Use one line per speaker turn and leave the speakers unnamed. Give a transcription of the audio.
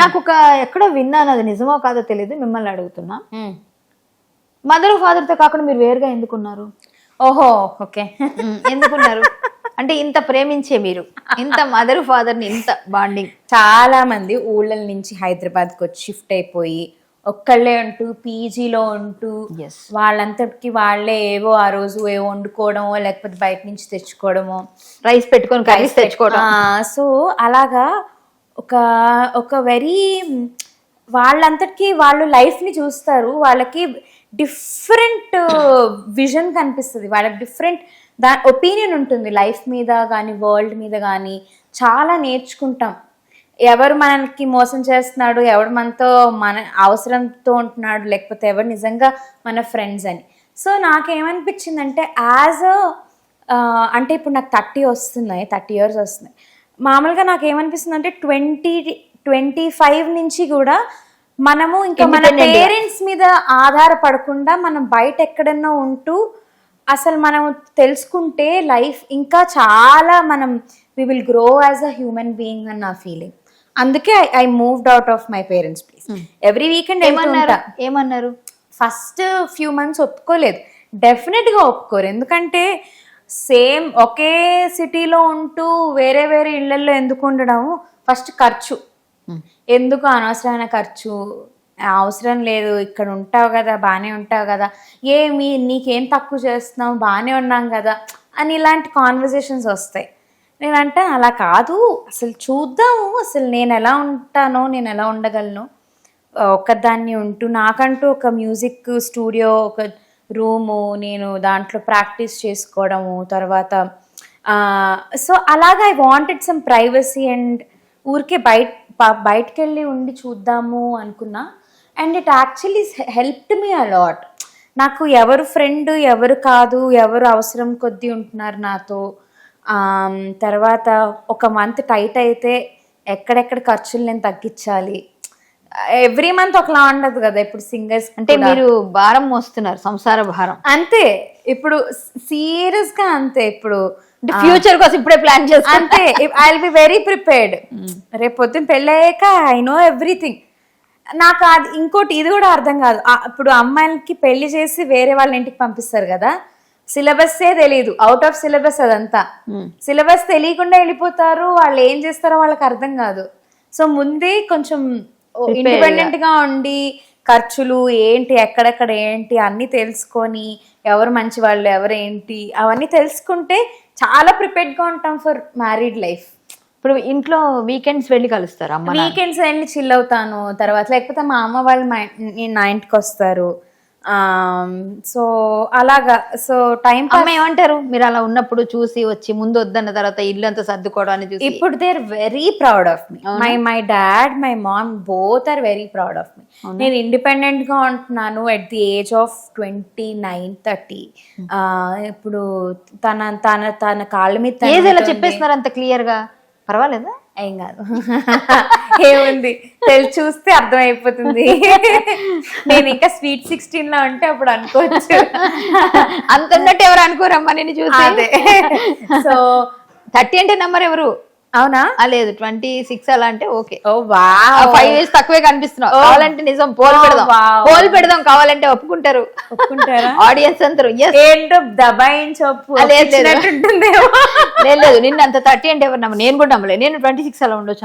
నాకు ఒక ఎక్కడో విన్నాను అది నిజమో కాదో తెలియదు మిమ్మల్ని అడుగుతున్నా. మదర్ ఫాదర్తో కాకుండా మీరు వేరుగా ఎందుకున్నారు?
ఓహో ఓకే.
ఎందుకున్నారు? అంటే ఇంత ప్రేమించే మీరు. ఇంత మదర్ ఫాదర్ని ఇంత బాండింగ్.
చాలా మంది ఊళ్ళ నుంచి హైదరాబాద్కి వచ్చి షిఫ్ట్ అయిపోయి ఒక్కళ్ళే ఉంటూ పీజీలో ఉంటూ వాళ్ళంతటికి వాళ్ళే ఏవో ఆ రోజు ఏవో వండుకోవడమో లేకపోతే బయట నుంచి తెచ్చుకోవడమో.
రైస్ పెట్టుకొని కర్రీస్ తెచ్చుకోవడం
సో అలాగా ఒక ఒక వెరీ వాళ్ళంతటికి వాళ్ళు లైఫ్ని చూస్తారు. వాళ్ళకి డిఫరెంట్ విజన్ కనిపిస్తుంది. వాళ్ళకి డిఫరెంట్ దా ఒపీనియన్ ఉంటుంది. లైఫ్ మీద కానీ వరల్డ్ మీద కానీ చాలా నేర్చుకుంటాం. ఎవరు మనకి మోసం చేస్తున్నాడు ఎవడు మనతో మన అవసరంతో ఉంటున్నాడు లేకపోతే ఎవరు నిజంగా మన ఫ్రెండ్స్ అని. సో నాకేమనిపించిందంటే యాజ్ అ అంటే ఇప్పుడు నాకు థర్టీ వస్తున్నాయి థర్టీ ఇయర్స్ వస్తున్నాయి. మామూలుగా నాకు ఏమనిపిస్తుంది అంటే ట్వంటీ ట్వంటీ ఫైవ్ నుంచి కూడా మనము ఇంకా మన. పేరెంట్స్ మీద ఆధారపడకుండా మనం బయట ఎక్కడన్నా ఉంటూ అసలు మనం తెలుసుకుంటే లైఫ్ ఇంకా చాలా మనం we will grow as a human being అని నా ఫీలింగ్ అందుకే I moved out of my parents place every weekend
ఏమన్నారు? ఏమన్నారు?
ఫస్ట్ ఫ్యూ మంత్స్ ఒప్పుకోలేదు. డెఫినెట్గా ఒప్పుకోరు. ఎందుకంటే సేమ్ ఒకే సిటీలో ఉంటూ వేరే వేరే ఇళ్ళలో ఎందుకు ఉండడం ఫస్ట్ ఖర్చు. ఎందుకు అనవసరమైన ఖర్చు? అవసరం లేదు ఇక్కడ ఉంటావు కదా బాగానే ఉంటావు కదా. ఏమి నీకేం తక్కువ చేస్తున్నావు? బాగానే ఉన్నాం కదా. అని ఇలాంటి కాన్వర్జేషన్స్ వస్తాయి. నేనంటే అలా కాదు. అసలు చూద్దాము. అసలు నేను ఎలా ఉంటానో నేను ఎలా ఉండగలను? ఒక్కదాన్ని ఉంటూ నాకంటూ ఒక మ్యూజిక్ స్టూడియో ఒక రూము నేను దాంట్లో ప్రాక్టీస్ చేసుకోవడము తర్వాత సో అలాగా I wanted some privacy and ఊరికే బయట బయటకెళ్ళి బయటకు వెళ్ళి ఉండి చూద్దాము అనుకున్నా. And it actually helped me a lot నాకు ఎవరు ఫ్రెండ్ ఎవరు కాదు ఎవరు అవసరం కొద్దీ ఉంటున్నారు నాతో. తర్వాత ఒక మంత్ టైట్ అయితే ఎక్కడెక్కడ ఖర్చులు నేను తగ్గించాలి. ఎవ్రీ మంత్ ఒకలా ఉండదు కదా ఇప్పుడు సింగర్స్
అంటే మీరు భారం మోస్తున్నారు సంసార భారం.
అంతే ఇప్పుడు సీరియస్గా అంతే ఇప్పుడు
ఫ్యూచర్ కోసం ఇప్పుడే ప్లాన్ చేస్తా
అంతే I will be very prepared రేపు పొద్దున్న పెళ్ళయ్యాక ఐ నో ఎవ్రీథింగ్ నాకు అది ఇంకోటి ఇది కూడా అర్థం కాదు. ఇప్పుడు అమ్మాయిలకి పెళ్ళి చేసి వేరే వాళ్ళ ఇంటికి పంపిస్తారు కదా సిలబస్సే తెలియదు అవుట్ ఆఫ్ సిలబస్ అదంతా. సిలబస్ తెలియకుండా వెళ్ళిపోతారు వాళ్ళు ఏం చేస్తారో వాళ్ళకి అర్థం కాదు. సో ముందే కొంచెం ఇండిపెండెంట్గా ఉండి ఖర్చులు ఏంటి ఎక్కడెక్కడ ఏంటి అన్ని తెలుసుకొని ఎవరు మంచి వాళ్ళు ఎవరు ఏంటి అవన్నీ తెలుసుకుంటే చాలా ప్రిపేర్డ్గా ఉంటాం ఫర్ మ్యారీడ్ లైఫ్.
ఇప్పుడు ఇంట్లో వీకెండ్స్ వెళ్ళి కలుస్తారు అమ్మ.
వీకెండ్స్ వెళ్ళి చిల్ అవుతాను. తర్వాత లేకపోతే మా అమ్మ వాళ్ళు మా నా ఇంటికి వస్తారు. సో అలాగా సో టైం
అమ్మ ఏమంటారు? మీరు అలా ఉన్నప్పుడు చూసి వచ్చి ముందు వద్దన్న తర్వాత ఇల్లు అంతా సర్దుకోవడం అని చూసి.
ఇప్పుడు they are very proud of me my my dad my mom both are very proud of me నేను ఇండిపెండెంట్గా ఉంటున్నాను at the age of twenty nine thirty ఇప్పుడు తన తన తన కాళ్ళ మీద
ఏది. చెప్పేస్తున్నారు అంత క్లియర్గా? పర్వాలేదా?
ఏం కాదు. ఏముంది? తెలిసి చూస్తే అర్థమైపోతుంది. నేను ఇంకా స్వీట్ సిక్స్టీన్లో ఉంటే అప్పుడు అనుకోవచ్చు.
అంత ఉన్నట్టు ఎవరు అనుకోరమ్మా నేను చూసి
సో
థర్టీ అంటే నెంబర్ ఎవరు?
అవునా?
లేదు ట్వంటీ సిక్స్ అలా అంటే ఓకే.
ఓ వా
ఫైవ్ ఇయర్స్ తక్కువే కనిపిస్తున్నావు. కావాలంటే నిజం పోల్ పెడదాం. పోల్ పెడదాం కావాలంటే ఒప్పుకుంటారు.
ఒప్పుకుంటారా?
ఆడియన్స్ ఎస్
ఏంటో దబాయించొప్పు
లేదు, నిన్న అంత థర్టీ అంటే ఎవరు నేను కూడా నమ్మలేదు నేను ట్వంటీ సిక్స్ అలా ఉండొచ్చు